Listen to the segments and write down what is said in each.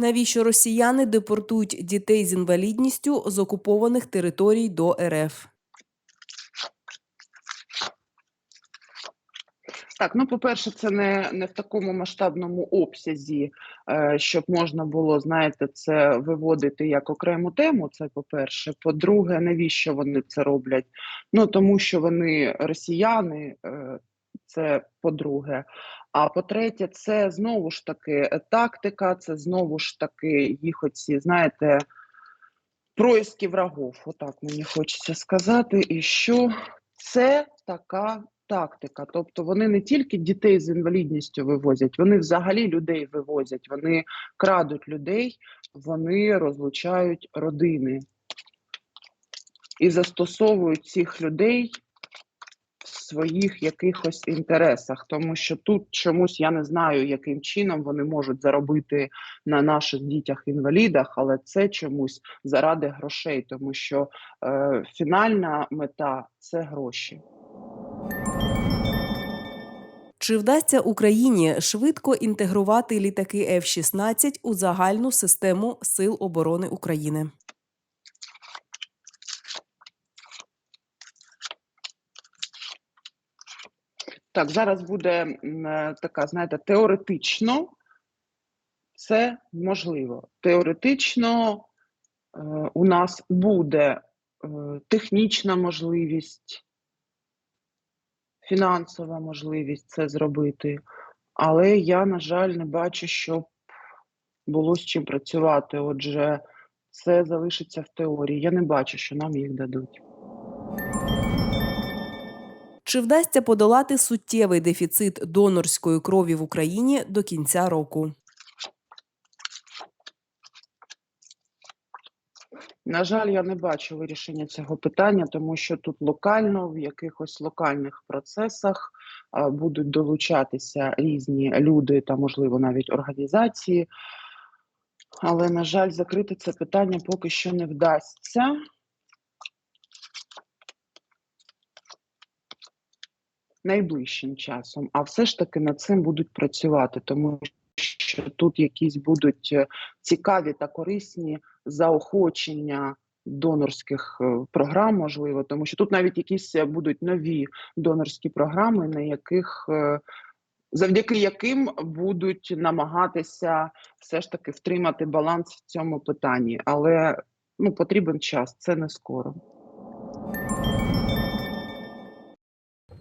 Навіщо росіяни депортують дітей з інвалідністю з окупованих територій до РФ? Так, ну по-перше, це не, не в такому масштабному обсязі, е, щоб можна було, знаєте, це виводити як окрему тему. Це по-перше. По-друге, навіщо вони це роблять? Ну тому що вони росіяни, е, це по-друге. А по-третє, це знову ж таки е, тактика, це знову ж таки їх оці, знаєте, происки врагов. Отак мені хочеться сказати. І що це така тактика. Тобто вони не тільки дітей з інвалідністю вивозять, вони взагалі людей вивозять, вони крадуть людей, вони розлучають родини і застосовують цих людей своїх якихось інтересах, тому що тут чомусь я не знаю, яким чином вони можуть заробити на наших дітях-інвалідах, але це чомусь заради грошей, тому що е, фінальна мета це гроші. Чи вдасться Україні швидко інтегрувати літаки F-16 у загальну систему Сил оборони України? Так, зараз буде е, така, знаєте, теоретично це можливо. Теоретично е, у нас буде е, технічна можливість, фінансова можливість це зробити, але я, на жаль, не бачу, щоб було з чим працювати. Отже, це залишиться в теорії. Я не бачу, що нам їх дадуть. Чи вдасться подолати суттєвий дефіцит донорської крові в Україні до кінця року? На жаль, я не бачу вирішення цього питання, тому що тут локально, в якихось локальних процесах будуть долучатися різні люди та, можливо, навіть організації. Але, на жаль, закрити це питання поки що не вдасться. Найближчим часом, а все ж таки над цим будуть працювати, тому що тут якісь будуть е, цікаві та корисні заохочення донорських е, програм, можливо, тому що тут навіть якісь е, будуть нові донорські програми, на яких завдяки яким будуть намагатися все ж таки втримати баланс в цьому питанні, але ну потрібен час, це не скоро.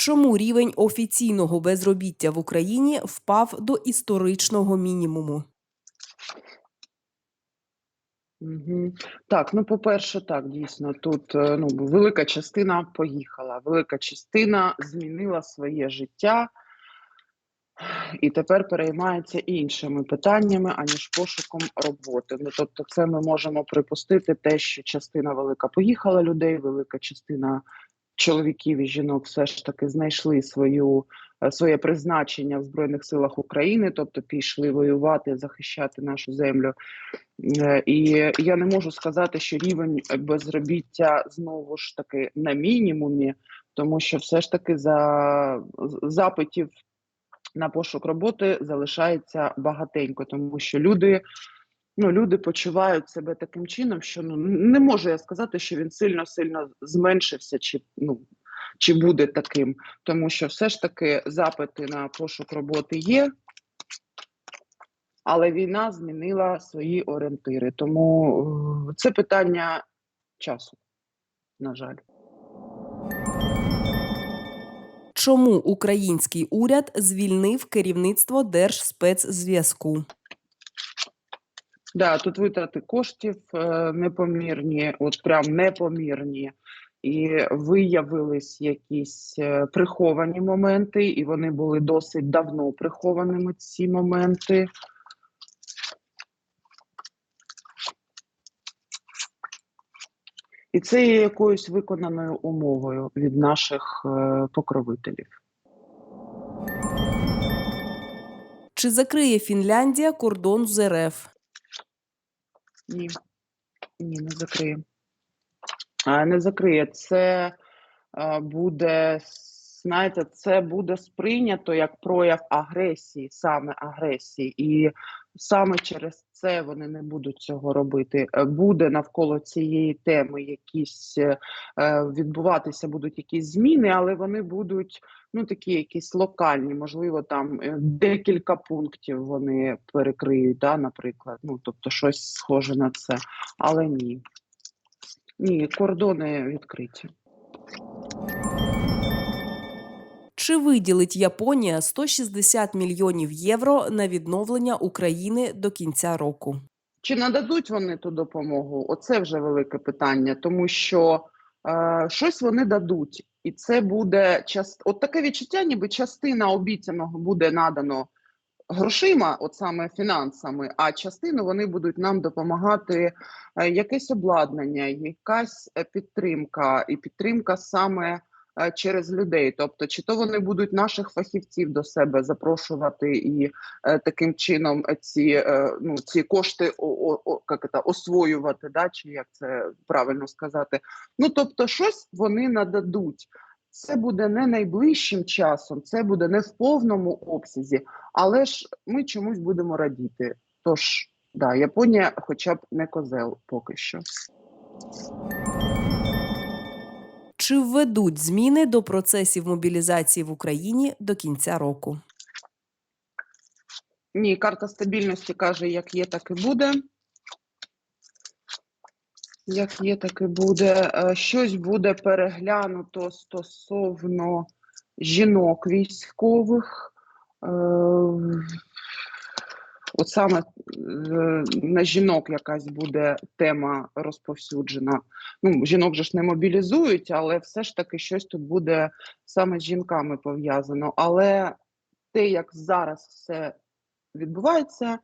Чому рівень офіційного безробіття в Україні впав до історичного мінімуму? Угу. Так, ну по-перше, так, дійсно, тут е, ну, велика частина поїхала, велика частина змінила своє життя і тепер переймається іншими питаннями, аніж пошуком роботи. Ну, тобто, це ми можемо припустити те, що частина велика поїхала людей, велика частина чоловіків і жінок все ж таки знайшли свою е, своє призначення в Збройних силах України, тобто пішли воювати, захищати нашу землю. Е, І я не можу сказати, що рівень безробіття знову ж таки на мінімумі, тому що все ж таки за запитів на пошук роботи залишається багатенько, тому що люди. Ну, люди почувають себе таким чином, що ну не можу я сказати, що він сильно сильно зменшився, чи ну чи буде таким, тому що все ж таки запити на пошук роботи є, але війна змінила свої орієнтири. Тому е, це питання часу, на жаль. Чому український уряд звільнив керівництво Держспецзв'язку? Да, тут витрати коштів е, непомірні, от прям непомірні. І виявились якісь е, приховані моменти, і вони були досить давно прихованими ці моменти. І це є якоюсь виконаною умовою від наших е, покровителів. Чи закриє Фінляндія кордон з РФ? Ні, ні, не закриє. А, Не закриє. Це а, буде, знаєте, це буде сприйнято як прояв агресії, саме агресії. І саме через це вони не будуть цього робити. Е, Буде навколо цієї теми якісь е, е, відбуватися, будуть якісь зміни, але вони будуть ну такі якісь локальні, можливо, там декілька пунктів вони перекриють, да, наприклад. Ну тобто щось схоже на це, але ні. Ні, кордони відкриті. Чи виділить Японія 160 мільйонів євро на відновлення України до кінця року? Чи нададуть вони ту допомогу? Оце вже велике питання, тому що е, щось вони дадуть, і це буде част... От таке відчуття, ніби частина обіцяного буде надано грошима, от саме фінансами, а частину вони будуть нам допомагати е, якесь обладнання, якась е, підтримка, і підтримка саме через людей. Тобто, чи то вони будуть наших фахівців до себе запрошувати і е, таким чином е, ці, е, ну, ці кошти о, о, як це, освоювати, да, чи як це правильно сказати. Ну тобто, щось вони нададуть. Це буде не найближчим часом, це буде не в повному обсязі, але ж ми чомусь будемо радіти. Тож, да, Японія, хоча б не козел поки що. Чи введуть зміни до процесів мобілізації в Україні до кінця року? Ні, карта стабільності каже, як є, так і буде. Як є, так і буде. Е, Щось буде переглянуто стосовно жінок військових. От саме е, на жінок якась буде тема розповсюджена. Ну, жінок же ж не мобілізують, але все ж таки щось тут буде саме з жінками пов'язано. Але те, як зараз все відбувається,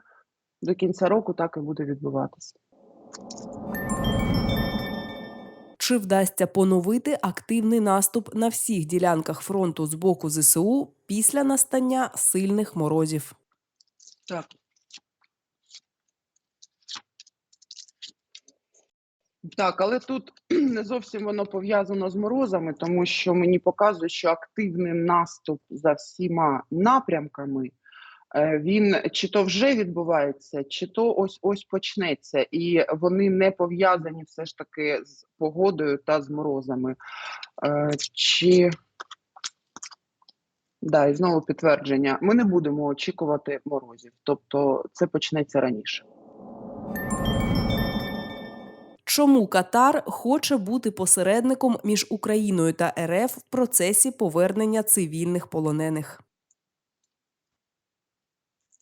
до кінця року так і буде відбуватися. Чи вдасться поновити активний наступ на всіх ділянках фронту з боку ЗСУ після настання сильних морозів? Так. Так, але тут не зовсім воно пов'язано з морозами, тому що мені показує, що активний наступ за всіма напрямками е, він чи то вже відбувається, чи то ось ось почнеться, і вони не пов'язані все ж таки з погодою та з морозами. Е, Чи да, і знову підтвердження: ми не будемо очікувати морозів, тобто це почнеться раніше. Чому Катар хоче бути посередником між Україною та РФ в процесі повернення цивільних полонених?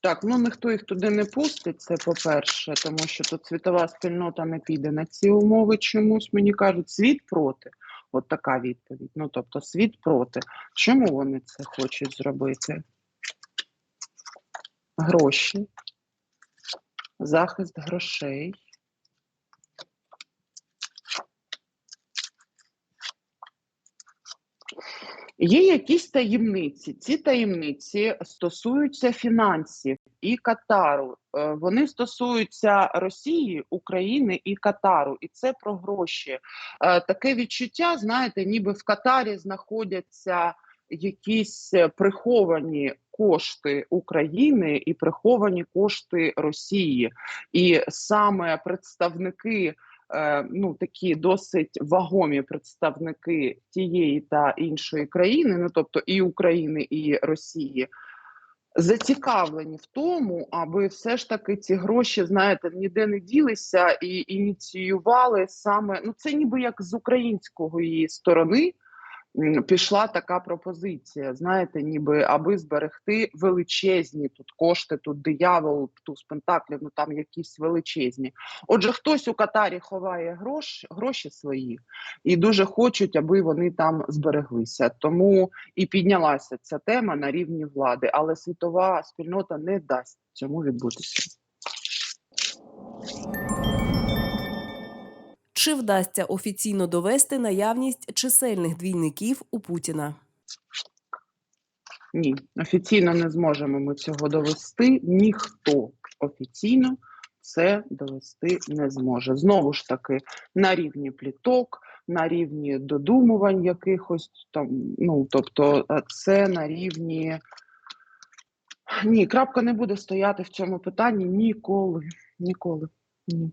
Так, ну ніхто їх туди не пустить, це по-перше, тому що тут світова спільнота не піде на ці умови чомусь, мені кажуть, світ проти. От така відповідь. Ну, тобто, світ проти. Чому вони це хочуть зробити? Гроші, захист грошей. Є якісь таємниці. Ці таємниці стосуються фінансів і Катару. Е, Вони стосуються Росії, України і Катару, і це про гроші. Е, Таке відчуття, знаєте, ніби в Катарі знаходяться якісь е, приховані кошти України і приховані кошти Росії, і саме представники ну такі досить вагомі представники тієї та іншої країни, ну тобто і України, і Росії. Зацікавлені в тому, аби все ж таки ці гроші, знаєте, ніде не ділися і ініціювали саме ну це ніби як з української сторони пішла така пропозиція. Знаєте, ніби аби зберегти величезні тут кошти, тут диявол, туз пентаклів, ну там якісь величезні. Отже, хтось у Катарі ховає гроші, гроші свої і дуже хочуть, аби вони там збереглися. Тому і піднялася ця тема на рівні влади, але світова спільнота не дасть цьому відбутися. Чи вдасться офіційно довести наявність чисельних двійників у Путіна? Ні, офіційно не зможемо ми цього довести. Ніхто офіційно це довести не зможе. Знову ж таки, на рівні пліток, на рівні додумувань якихось там. Ну тобто, це на рівні. Ні, крапка не буде стояти в цьому питанні ніколи. Ніколи. Ні.